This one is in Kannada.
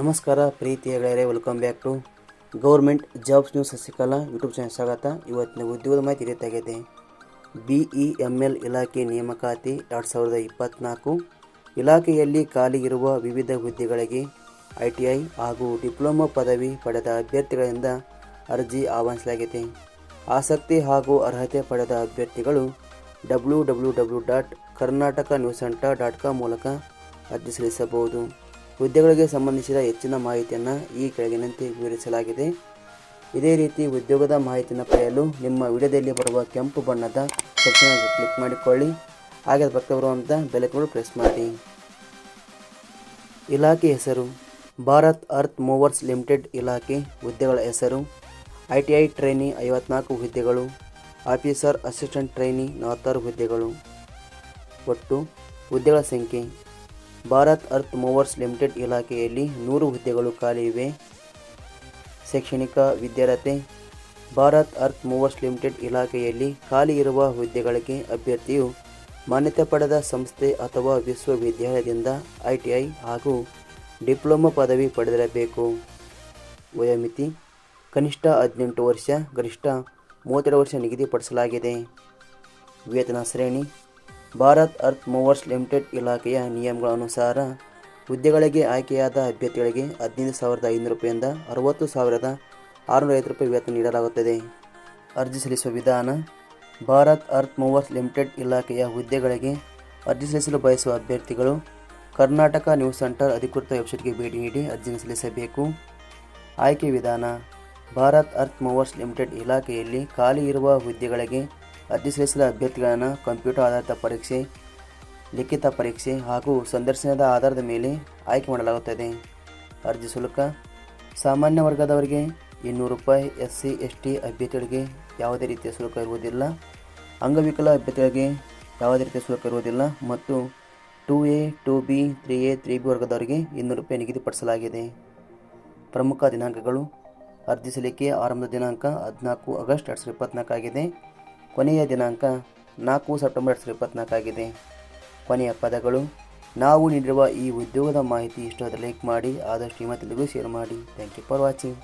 ನಮಸ್ಕಾರ ಪ್ರೀತಿಯ ಗೆಳೆಯರೆ welcome back to government jobs news Sasikala YouTube channel ಸ್ವಾಗತ. ಇವತ್ತಿನ ಉದ್ಯೋಗದ ಮಾಹಿತಿ ರೀತಿಯಾಗಿದೆ ಬಿ ಇ ಎಂ ಎಲ್ ಇಲಾಖೆ ನೇಮಕಾತಿ ಎರಡು ಸಾವಿರದ ಇಪ್ಪತ್ತ್ನಾಲ್ಕು ಇಲಾಖೆಯಲ್ಲಿ ಖಾಲಿ ಇರುವ ವಿವಿಧ ಹುದ್ದೆಗಳಿಗೆ ಐ ಟಿ ಐ ಹಾಗೂ ಡಿಪ್ಲೊಮಾ ಪದವಿ ಪಡೆದ ಅಭ್ಯರ್ಥಿಗಳಿಂದ ಅರ್ಜಿ ಆಹ್ವಾನಿಸಲಾಗಿದೆ. ಆಸಕ್ತಿ ಹಾಗೂ ಅರ್ಹತೆ ಪಡೆದ ಅಭ್ಯರ್ಥಿಗಳು W W W dot Karnataka news centre dot com ಮೂಲಕ ಅರ್ಜಿ ಸಲ್ಲಿಸಬಹುದು ಹುದ್ದೆಗಳಿಗೆ ಸಂಬಂಧಿಸಿದ ಹೆಚ್ಚಿನ ಮಾಹಿತಿಯನ್ನು ಈ ಕೆಳಗಿನಂತೆ ವಿವರಿಸಲಾಗಿದೆ. ಇದೇ ರೀತಿ ಉದ್ಯೋಗದ ಮಾಹಿತಿಯನ್ನು ಪಡೆಯಲು ನಿಮ್ಮ ವಿಡಿಯೋದಲ್ಲಿ ಬರುವ ಕೆಂಪು ಬಣ್ಣದ ಸೆಕ್ಷನ್ ಕ್ಲಿಕ್ ಮಾಡಿಕೊಳ್ಳಿ. ಹಾಗೆ ಪಕ್ಕ ಬರುವಂಥ ಬೆಲೆಗಳು ಪ್ರೆಸ್ ಮಾಡಿ. ಇಲಾಖೆ ಹೆಸರು, ಭಾರತ್ ಅರ್ತ್ ಮೂವರ್ಸ್ ಲಿಮಿಟೆಡ್ ಇಲಾಖೆ ಹುದ್ದೆಗಳ ಹೆಸರು, ಐ ಟಿ ಐ ಟ್ರೈನಿ ಐವತ್ನಾಲ್ಕು ಹುದ್ದೆಗಳು, ಆಫೀಸರ್ ಅಸಿಸ್ಟೆಂಟ್ ಟ್ರೈನಿ ನಲವತ್ತಾರು ಹುದ್ದೆಗಳು. ಒಟ್ಟು ಹುದ್ದೆಗಳ ಸಂಖ್ಯೆ ಭಾರತ್ ಅರ್ತ್ ಮೂವರ್ಸ್ ಲಿಮಿಟೆಡ್ ಇಲಾಖೆಯಲ್ಲಿ ನೂರು ಹುದ್ದೆಗಳು ಖಾಲಿ ಇವೆ. ಶೈಕ್ಷಣಿಕ ವಿದ್ಯಾರ್ಥಿ ಭಾರತ್ ಅರ್ತ್ ಮೂವರ್ಸ್ ಲಿಮಿಟೆಡ್ ಇಲಾಖೆಯಲ್ಲಿ ಖಾಲಿ ಇರುವ ಹುದ್ದೆಗಳಿಗೆ ಅಭ್ಯರ್ಥಿಯು ಮಾನ್ಯತೆ ಪಡೆದ ಸಂಸ್ಥೆ ಅಥವಾ ವಿಶ್ವವಿದ್ಯಾಲಯದಿಂದ ಐ ಟಿ ಐ ಹಾಗೂ ಡಿಪ್ಲೊಮಾ ಪದವಿ ಪಡೆದಿರಬೇಕು. ವಯೋಮಿತಿ, ಕನಿಷ್ಠ ಹದಿನೆಂಟು ವರ್ಷ, ಗರಿಷ್ಠ ಮೂವತ್ತೆರಡು ವರ್ಷ ನಿಗದಿಪಡಿಸಲಾಗಿದೆ. ವೇತನ ಶ್ರೇಣಿ ಭಾರತ್ ಅರ್ತ್ ಮೂವರ್ಸ್ ಲಿಮಿಟೆಡ್ ಇಲಾಖೆಯ ನಿಯಮಗಳ ಅನುಸಾರ ಹುದ್ದೆಗಳಿಗೆ ಆಯ್ಕೆಯಾದ ಅಭ್ಯರ್ಥಿಗಳಿಗೆ ಹದಿನೈದು ಸಾವಿರದ ಐನೂರು ರೂಪಾಯಿಂದ ಅರವತ್ತು ಸಾವಿರದ ಆರುನೂರ ಐವತ್ತು ರೂಪಾಯಿ ವೇತನ ನೀಡಲಾಗುತ್ತದೆ. ಅರ್ಜಿ ಸಲ್ಲಿಸುವ ವಿಧಾನ, ಭಾರತ್ ಅರ್ತ್ ಮೂವರ್ಸ್ ಲಿಮಿಟೆಡ್ ಇಲಾಖೆಯ ಹುದ್ದೆಗಳಿಗೆ ಅರ್ಜಿ ಸಲ್ಲಿಸಲು ಬಯಸುವ ಅಭ್ಯರ್ಥಿಗಳು ಕರ್ನಾಟಕ ನ್ಯೂಸ್ ಸೆಂಟರ್ ಅಧಿಕೃತ ವೆಬ್ಸೈಟ್ಗೆ ಭೇಟಿ ನೀಡಿ ಅರ್ಜಿಯನ್ನು ಸಲ್ಲಿಸಬೇಕು. ಆಯ್ಕೆ ವಿಧಾನ, ಭಾರತ್ ಅರ್ತ್ ಮೂವರ್ಸ್ ಲಿಮಿಟೆಡ್ ಇಲಾಖೆಯಲ್ಲಿ ಖಾಲಿ ಇರುವ ಹುದ್ದೆಗಳಿಗೆ ಅರ್ಜಿ ಸಲ್ಲಿಸಿದ ಅಭ್ಯರ್ಥಿಗಳನ್ನು ಕಂಪ್ಯೂಟರ್ ಆಧಾರಿತ ಪರೀಕ್ಷೆ, ಲಿಖಿತ ಪರೀಕ್ಷೆ ಹಾಗೂ ಸಂದರ್ಶನದ ಆಧಾರದ ಮೇಲೆ ಆಯ್ಕೆ ಮಾಡಲಾಗುತ್ತದೆ. ಅರ್ಜಿ ಶುಲ್ಕ, ಸಾಮಾನ್ಯ ವರ್ಗದವರಿಗೆ ಇನ್ನೂರು ರೂಪಾಯಿ ಎಸ್ ಸಿ ಎಸ್ ಟಿ ಅಭ್ಯರ್ಥಿಗಳಿಗೆ ಯಾವುದೇ ರೀತಿಯ ಶುಲ್ಕ ಇರುವುದಿಲ್ಲ. ಅಂಗವಿಕಲ ಅಭ್ಯರ್ಥಿಗಳಿಗೆ ಯಾವುದೇ ರೀತಿಯ ಶುಲ್ಕ ಇರುವುದಿಲ್ಲ ಮತ್ತು two A, two B, three A, three B ವರ್ಗದವರಿಗೆ ಇನ್ನೂರು ರೂಪಾಯಿ ನಿಗದಿಪಡಿಸಲಾಗಿದೆ. ಪ್ರಮುಖ ದಿನಾಂಕಗಳು, ಅರ್ಜಿ ಸಲ್ಲಿಕೆ ಆರಂಭದ ದಿನಾಂಕ ಹದಿನಾಲ್ಕು ಆಗಸ್ಟ್ ಎರಡು ಸಾವಿರದ ಇಪ್ಪತ್ತ್ನಾಲ್ಕು ಆಗಿದೆ. ಕೊನೆಯ ದಿನಾಂಕ ನಾಲ್ಕು ಸೆಪ್ಟೆಂಬರ್ ಎರಡು ಸಾವಿರದ ಇಪ್ಪತ್ತ್ನಾಲ್ಕು ಆಗಿದೆ ಕೊನೆಯ ಪದಗಳು, ನಾವು ನೀಡಿರುವ ಈ ಉದ್ಯೋಗದ ಮಾಹಿತಿ ಇಷ್ಟವಾದರೆ ಲೈಕ್ ಮಾಡಿ, ಆದಷ್ಟು ನಿಮ್ಮ ಶೇರ್ ಮಾಡಿ. Thank you for watching